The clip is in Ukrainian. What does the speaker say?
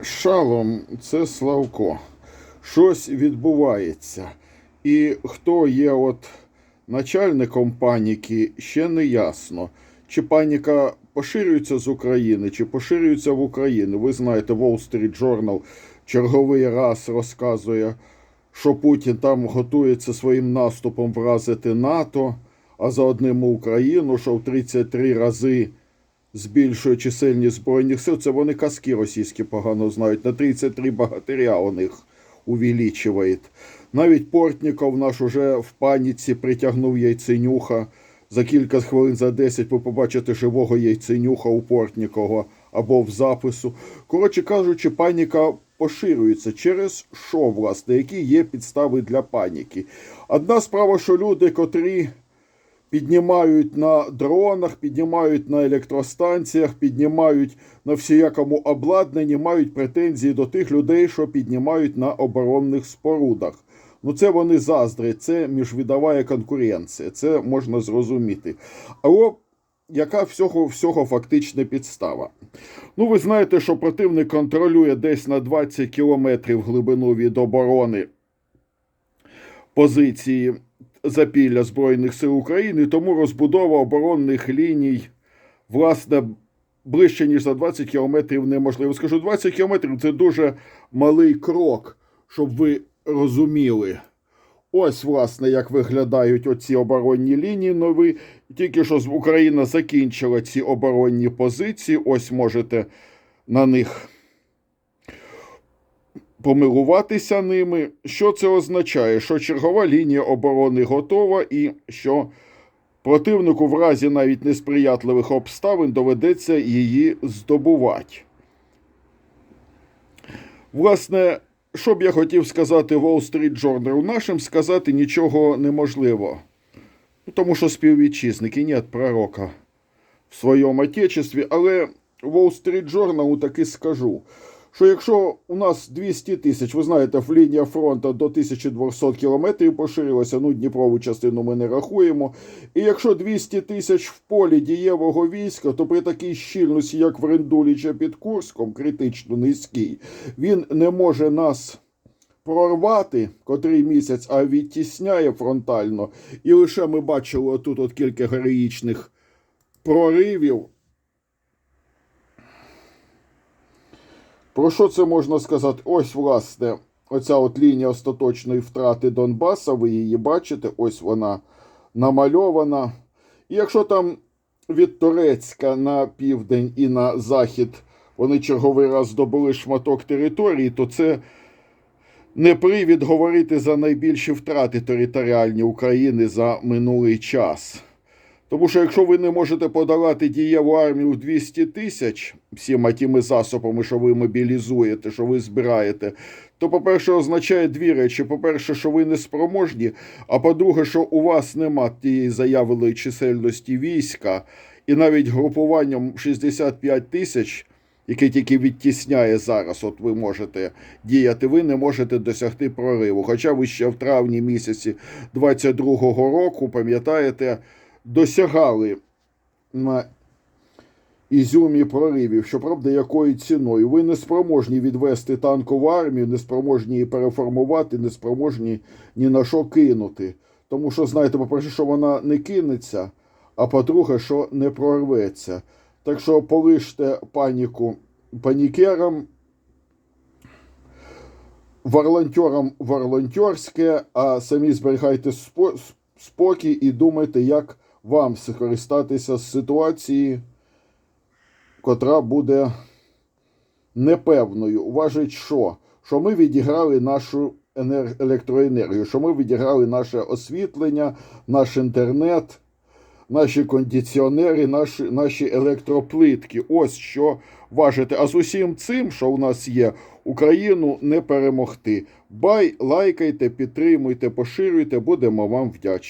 Шалом, це Славко. Щось відбувається. І хто є от начальником паніки, ще не ясно. Чи паніка поширюється з України, чи поширюється в Україну. Ви знаєте, Wall Street Journal черговий раз розказує, що Путін там готується своїм наступом вразити НАТО, а заодним Україну, що в 33 рази збільшує чисельність збройних сил. Це вони казки російські погано знають. На 33 богатиря у них увеличує. Навіть Портніков наш уже в паніці притягнув яйценюха. За кілька хвилин, за 10 ви побачите живого яйценюха у Портнікова або в запису. Коротше кажучи, паніка поширюється через що, власне, які є підстави для паніки. Одна справа, що люди, котрі піднімають на дронах, піднімають на електростанціях, піднімають на всіякому обладнанні, мають претензії до тих людей, що піднімають на оборонних спорудах. Ну, це вони заздрять, це міжвідова конкуренція, це можна зрозуміти. Але яка всього, всього фактична підстава? Ну, ви знаєте, що противник контролює десь на 20 кілометрів глибину від оборони позиції запілля Збройних сил України, тому розбудова оборонних ліній, власне, ближче, ніж за 20 кілометрів неможливо. Скажу, 20 кілометрів це дуже малий крок, щоб ви розуміли. Ось, власне, як виглядають оці оборонні лінії нові. Тільки що Україна закінчила ці оборонні позиції. Ось можете на них помилуватися ними. Що це означає? Що чергова лінія оборони готова і що противнику в разі навіть несприятливих обставин доведеться її здобувати. Власне, що б я хотів сказати Wall Street Journal, нашим сказати нічого неможливо. Ну, Тому що співвітчизники, нет пророка в своєму отечестві, але Wall Street Journal таки скажу, що якщо у нас 200 тисяч, ви знаєте, лінія фронту до 1200 кілометрів поширилася, ну Дніпрову частину ми не рахуємо. І якщо 200 тисяч в полі дієвого війська, то при такій щільності, як в Рендуліча під Курском, критично низький, він не може нас прорвати котрий місяць, а відтісняє фронтально. І лише ми бачили тут от кілька героїчних проривів. Про що це можна сказати? Ось, власне, оця от лінія остаточної втрати Донбаса, ви її бачите, ось вона намальована. І якщо там від Турецька на південь і на захід вони черговий раз здобули шматок території, то це не привід говорити за найбільші втрати територіальні України за минулий час. Тому що якщо ви не можете подолати дієву армію в 200 тисяч всіма тими засобами, що ви мобілізуєте, що ви збираєте, то, по-перше, означає дві речі: по-перше, що ви не спроможні, а по-друге, що у вас нема тієї заявленої чисельності війська, і навіть групуванням 65 тисяч, яке тільки відтісняє зараз, от ви можете діяти, ви не можете досягти прориву. Хоча ви ще в травні місяці 22-го року, пам'ятаєте, досягали на Ізюмі проривів, щоправда, якою ціною. Ви не спроможні відвести танкову армію, не спроможні її переформувати, не спроможні ні на що кинути. Тому що, знаєте, по-перше, що вона не кинеться, а по-друге, що не прорветься. Так що полиште паніку панікерам, варлонтерам варлонтерське, а самі зберігайте спокій і думайте, як вам скористатися з ситуації, котра буде непевною. Уважить, що? Що ми відіграли нашу електроенергію, що ми відіграли наше освітлення, наш інтернет, наші кондиціонери, наші, наші електроплитки. Ось що важите. А з усім цим, що у нас є, Україну не перемогти. Бай, лайкайте, підтримуйте, поширюйте, будемо вам вдячні.